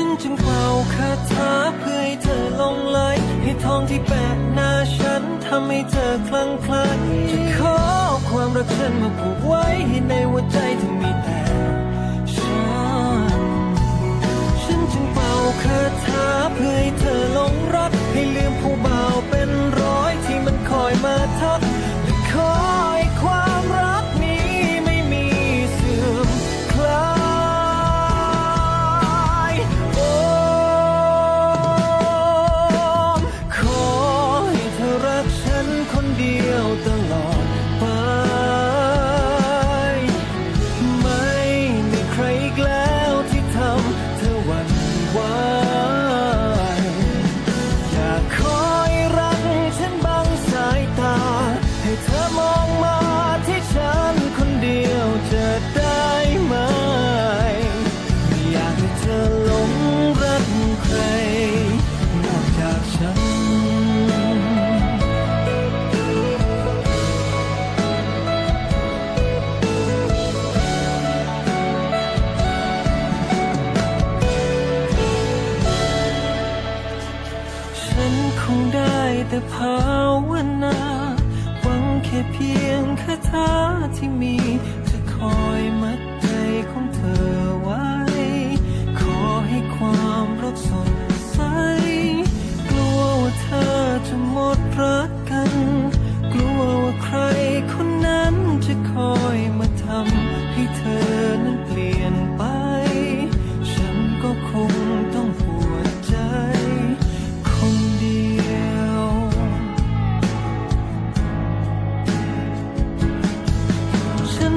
ฉันจึงเป่าคาถาเพื่อให้เธอลงไหลให้ทองที่แปะหน้าฉันทำให้เธอคลั่งไคล้จะขอ คงได้แต่ภาวนา หวังแค่เพียงคาถาที่มี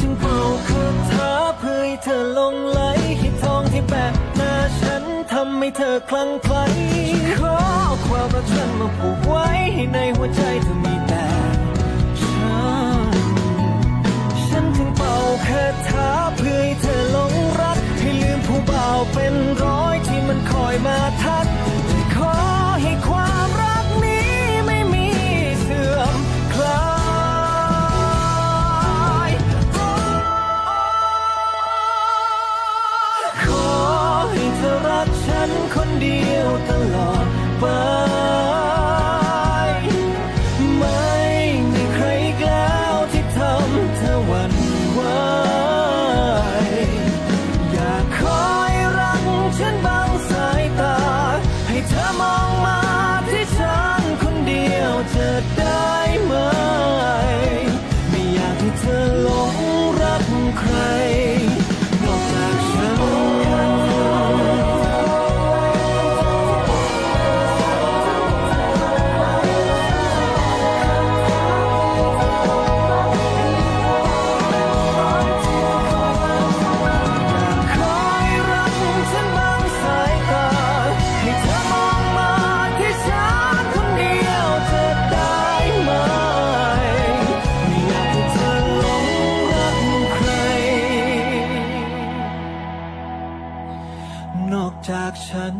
จึงเป่าคาถาเพื่อให้เธอลงไหลให้ทองที่แบกหน้าฉันทำให้เธอคลั่งไคล้ขอความรักฉันมาผูกไว้ให้ในหัวใจเธอมีแต่ จากฉัน